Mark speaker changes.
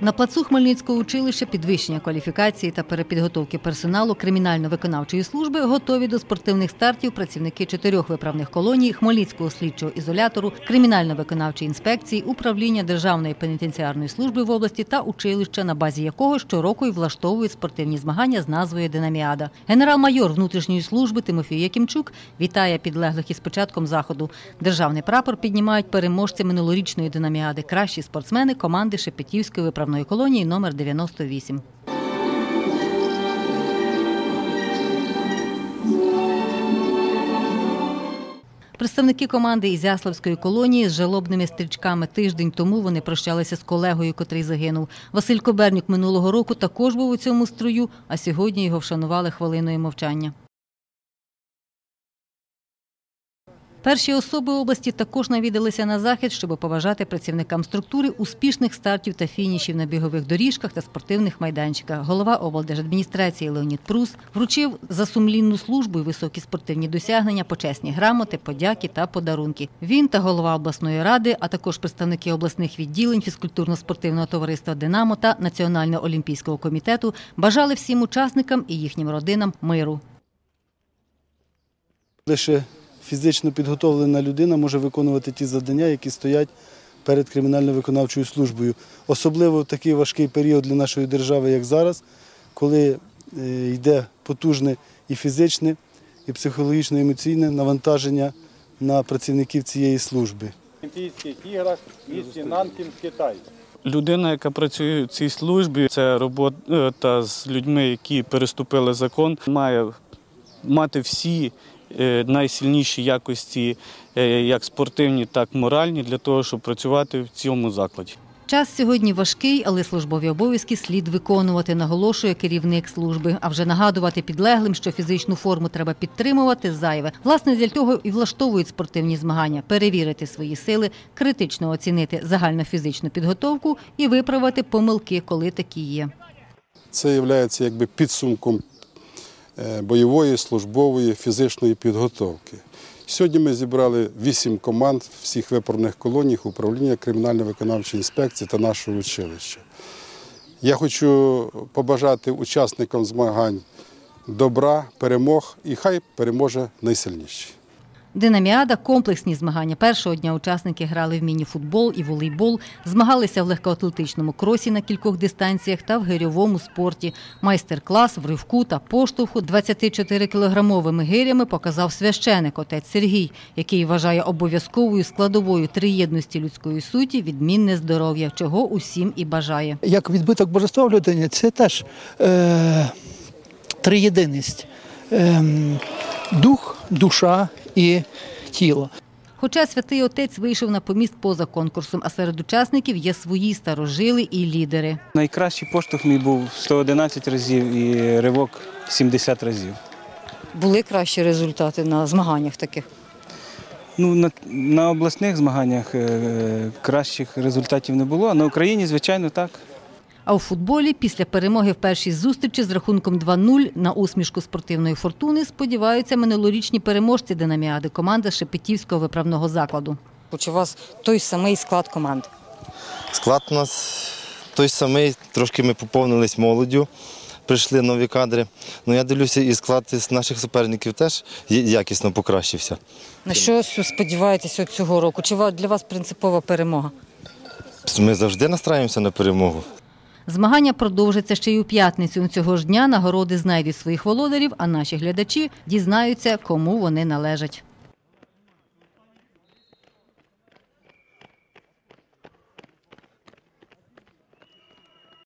Speaker 1: На плацу Хмельницького училища підвищення кваліфікації та перепідготовки персоналу кримінально-виконавчої служби готові до спортивних стартів працівники чотирьох виправних колоній Хмельницького слідчого ізолятору, кримінально-виконавчої інспекції, управління Державної пенітенціарної служби в області та училища, на базі якого щороку й влаштовують спортивні змагання з назвою Динаміада. Генерал-майор внутрішньої служби Тимофій Якимчук вітає підлеглих із початком заходу. Державний прапор піднімають переможці минулорічної динаміади. Кращі спортсмени команди Шепетівської виправної колонії номер 98. Представники команди Ізяславської колонії з жалобними стрічками тиждень тому вони прощалися з колегою, котрий загинув. Василь Кобернюк минулого року також був у цьому строю, а сьогодні його вшанували хвилиною мовчання. Перші особи області також навідалися на захід, щоб побажати працівникам структури успішних стартів та фінішів на бігових доріжках та спортивних майданчиках. Голова облдержадміністрації Леонід Прус вручив за сумлінну службу і високі спортивні досягнення, почесні грамоти, подяки та подарунки. Він та голова обласної ради, а також представники обласних відділень фізкультурно-спортивного товариства Динамо та Національного олімпійського комітету бажали всім учасникам і їхнім родинам миру.
Speaker 2: Лише фізично підготовлена людина може виконувати ті завдання, які стоять перед кримінально-виконавчою службою. Особливо в такий важкий період для нашої держави, як зараз, коли е, йде потужне і фізичне, і психологічно емоційне навантаження на працівників цієї служби.
Speaker 3: Олімпійських іграх місті Нанкін, Китай.
Speaker 4: Людина, яка працює в цій службі, це робота з людьми, які переступили закон, має мати всі е, найсильніші якості, е, як спортивні, так і моральні, для того, щоб працювати в цьому закладі.
Speaker 1: Час сьогодні важкий, але службові обов'язки слід виконувати, наголошує керівник служби. А вже нагадувати підлеглим, що фізичну форму треба підтримувати зайве. Власне, для того і влаштовують спортивні змагання, перевірити свої сили, критично оцінити загальнофізичну підготовку і виправити помилки, коли такі є.
Speaker 5: Це є якби підсумком бойової, службової, фізичної підготовки. Сьогодні ми зібрали вісім команд всіх випорних колоній управління кримінально-виконавчої інспекції та нашого училища. Я хочу побажати учасникам змагань добра, перемог і хай переможе найсильніший.
Speaker 1: Динаміада комплексні змагання. Першого дня учасники грали в міні-футбол і волейбол, змагалися в легкоатлетичному кросі на кількох дистанціях та в гирьовому спорті. Майстер-клас в ривку та поштовху 24-кілограмовими гирями показав священик отець Сергій, який вважає обов'язковою складовою триєдності людської суті відмінне здоров'я, чого усім і бажає.
Speaker 6: як відбиток божества в людині, це теж е, триєдиність. Ем, дух, душа і тіло.
Speaker 1: Хоча святий отець вийшов на поміст поза конкурсом, а серед учасників є свої старожили і лідери.
Speaker 7: Найкращий поштовх мій був 111 разів і ривок 70 разів.
Speaker 1: Були кращі результати на змаганнях таких.
Speaker 7: Ну, на, на обласних змаганнях е, кращих результатів не було, а на Україні, звичайно, так.
Speaker 1: А у футболі після перемоги в першій зустрічі з рахунком 2-0 на усмішку спортивної фортуни сподіваються минулорічні переможці динаміади команда Шепетівського виправного закладу.
Speaker 8: Чи у вас той самий склад команд?
Speaker 9: Склад у нас той самий, трошки ми поповнились молоддю, прийшли нові кадри. Ну я дивлюся, і склад з наших суперників теж якісно покращився.
Speaker 8: На що сподіваєтеся от цього року? Чи для вас принципова перемога?
Speaker 9: Ми завжди настраюємося на перемогу.
Speaker 1: Змагання продовжаться ще й у п'ятницю. Цього ж дня нагороди знайдуть своїх володарів, а наші глядачі дізнаються, кому вони належать.